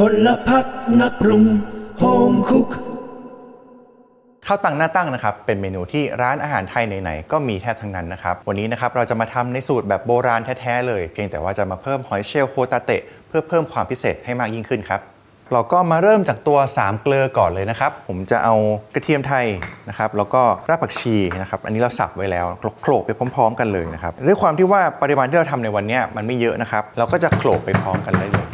พลพักนักปรุงโฮมคุกข้าวตังหน้าตั้งนะครับเป็นเมนูที่ร้านอาหารไทยไหนๆก็มีแทบทั้งนั้นนะครับ วันนี้นะครับเราจะมาทำในสูตรแบบโบราณแท้ๆเลย เพียงแต่ว่าจะมาเพิ่มหอยเชลล์โฮตาเตะเพื่อเพิ่มความพิเศษให้มากยิ่งขึ้นครับ เราก็มาเริ่มจากตัว 3 เกลือก่อนเลยนะครับ ผมจะเอากระเทียมไทยนะครับแล้วก็รากผักชีนะครับอันนี้เราสับไว้แล้วโขลกไปพร้อม ๆ กันเลยนะครับด้วยความที่ว่าปริมาณที่เราทำในวันนี้มันไม่เยอะนะครับ เราก็จะโขลกไปพร้อมกันได้เลย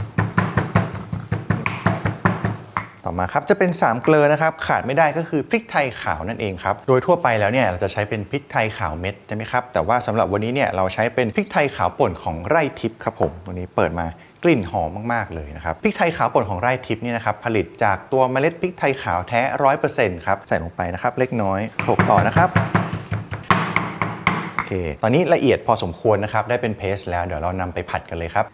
ต่อมาครับจะเป็น3เกลือนะครับขาดไม่ได้ก็คือพริกไทยขาวนั่นเองครับโดยทั่วไปแล้วเนี่ยเราจะใช้เป็นพริกไทยขาวเม็ดใช่ไหมครับแต่ว่าสำหรับวันนี้เนี่ยเราใช้เป็นพริกไทยขาวป่นของไร่ทิพย์ครับผมวันนี้เปิดมากลิ่นหอมมาก ๆ เลยนะครับพริกไทยขาวป่นของไร่ทิพย์นี่นะครับผลิตจากตัวเมล็ดพริกไทยขาวแท้ร้อยเปอร์เซ็นต์ครับใส่ลงไปนะครับเล็กน้อยโขลกต่อนะครับโอเคตอนนี้ละเอียดพอสมควรนะครับได้เป็นเพสแล้วเดี๋ยวเรานำไปผัดกันเลยครับ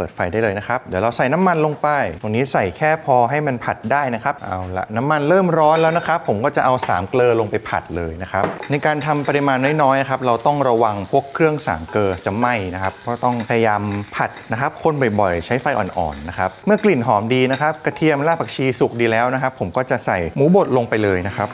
ปิดไฟได้เลยนะครับ เดี๋ยวเราใส่น้ำมันลงไป ตรงนี้ใส่แค่พอให้มันผัดได้นะครับ เอาละน้ำมันเริ่มร้อนแล้วนะครับ ผมก็จะเอา3เกลือลงไปผัดเลยนะครับ ในการทำปริมาณน้อยๆครับ เราต้องระวังพวกเครื่องสามเกลือจะไหม้นะครับ เพราะต้องพยายามผัดนะครับคนบ่อยๆ ใช้ไฟอ่อนๆนะครับ เมื่อกลิ่นหอมดีนะครับ กระเทียมรากผักชีสุกดีแล้วนะครับ ผมก็จะใส่หมูบดลงไปเลยนะครับ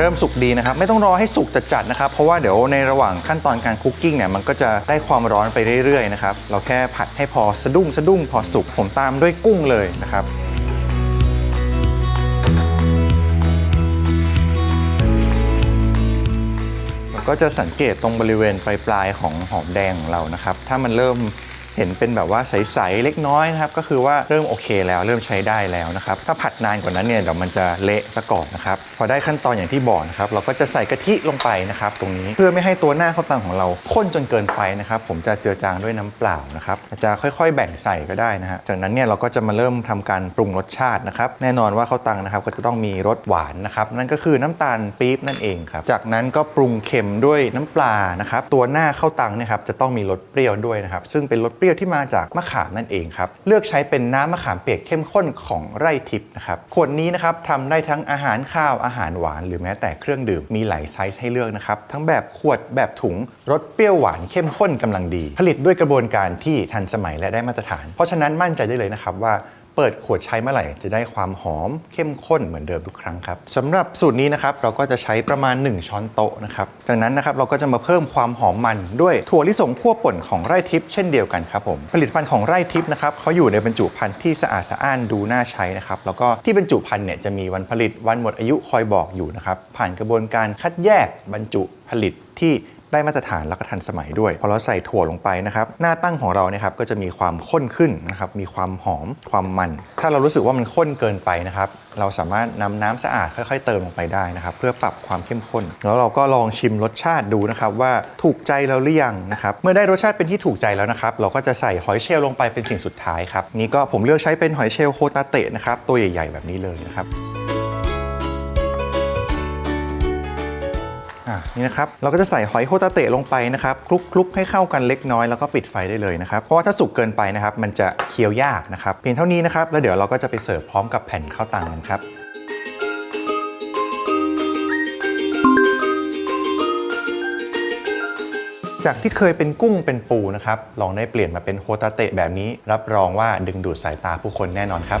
เริ่มสุกดีนะครับ ไม่ต้องรอให้สุกจัดๆนะครับ เพราะว่าเดี๋ยวในระหว่างขั้นตอนการคุกกิ้งเนี่ยมันก็จะได้ความร้อนไปเรื่อยๆนะครับเราแค่ผัดให้พอสะดุ้งสะดุ้งพอสุกผมตามด้วยกุ้งเลยนะครับเราก็จะสังเกตตรงบริเวณปลายๆของหอมแดงของเรานะครับ ถ้ามันเริ่ม เห็นเป็นแบบว่าใสๆเล็กน้อยนะครับก็คือว่าเริ่มโอเคแล้วเริ่มใช้ได้แล้วนะครับถ้าผัดนานกว่านั้นเนี่ยเดี๋ยวมันจะเละซะก่อนนะครับพอได้ขั้นตอนอย่างที่บอกนะครับเราก็จะใส่กะทิลงไปนะครับตรงนี้เพื่อไม่ให้ตัวหน้าข้าวตังของเราข้นจนเกินไปนะครับผมจะเจือจางด้วยน้ำเปล่านะครับจะค่อยๆ แบ่งใส่ก็ได้นะฮะจากนั้นเนี่ยเราก็จะมาเริ่มทำการปรุงรสชาตินะครับแน่นอนว่าข้าวตังนะครับก็จะต้องมีรสหวานนะครับนั่นก็คือน้ำตาลปี๊บนั่นเองครับจากนั้นก็ปรุงเค็มด้วยน้ำปลานะครับตัวหน้าข้าวตังเนี่ยครับจะต้องมีรสเปรี้ยวด้วยนะครับซึ่งเป็นรสเปรี้ยวที่มาจากมะขามนั่นเองครับเลือกใช้เป็นน้ำมะขามเปียกเข้มข้นของไร่ทิพย์นะครับขวดนี้นะครับทำได้ทั้งอาหารข้าวอาหารหวาน หรือแม้แต่เครื่องดื่มมีหลายไซส์ให้เลือกนะครับทั้งแบบขวดแบบถุงรสเปรี้ยวหวานเข้มข้นกำลังดี ผลิตด้วยกระบวนการที่ทันสมัยและได้มาตรฐาน เพราะฉะนั้นมั่นใจได้เลยนะครับว่า เปิดขวดใช้เมื่อไหร่จะได้ความหอมเข้มข้นเหมือนเดิมทุกครั้งครับสำหรับสูตรนี้นะครับเราก็จะใช้ประมาณ 1 ช้อนโต๊ะนะครับจากนั้นนะครับเราก็จะมาเพิ่มความหอมมันด้วยถั่วลิสงคั่วป่นของไร่ทิพย์เช่นเดียวกันครับผมผลิตภัณฑ์ของไร่ทิพย์นะครับเขาอยู่ในบรรจุภัณฑ์ที่สะอาดสะอ้านดูน่าใช้นะครับแล้วก็ที่บรรจุภัณฑ์เนี่ยจะมีวันผลิตวันหมดอายุคอยบอกอยู่นะครับผ่านกระบวนการคัดแยกบรรจุผลิตที่ ได้มาตรฐานและก็ทันสมัยด้วย พอเราใส่ถั่วลงไปนะครับ หน้าตั้งของเราเนี่ยครับก็จะมีความข้นขึ้นนะครับ มีความหอม ความมัน ถ้าเรารู้สึกว่ามันข้นเกินไปนะครับ เราสามารถนำน้ำสะอาดค่อยๆ เติมลงไปได้นะครับ เพื่อปรับความเข้มข้น แล้วเราก็ลองชิมรสชาติดูนะครับว่าถูกใจเราหรือยังนะครับ เมื่อได้รสชาติเป็นที่ถูกใจแล้วนะครับ เราก็จะใส่หอยเชลล์ลงไปเป็นสิ่งสุดท้ายครับ นี่ก็ผมเลือกใช้เป็นหอยเชลล์โคตาเตะนะครับ ตัวใหญ่ๆแบบนี้เลยนะครับ นี่นะครับเราก็จะใส่หอยโฮตาเตะลงไปนะครับคลุกคลุกให้เข้ากันเล็กน้อยแล้วก็ปิดไฟได้เลยนะครับเพราะว่าถ้าสุกเกินไปนะครับมันจะเคี้ยวยากนะครับเพียงเท่านี้นะครับแล้วเดี๋ยวเราก็จะไปเสิร์ฟพร้อมกับแผ่นข้าวตังกันครับจากที่เคยเป็นกุ้งเป็นปูนะครับ ลองได้เปลี่ยนมาเป็นโฮตาเตะแบบนี้ รับรองว่าดึงดูดสายตาผู้คนแน่นอนครับ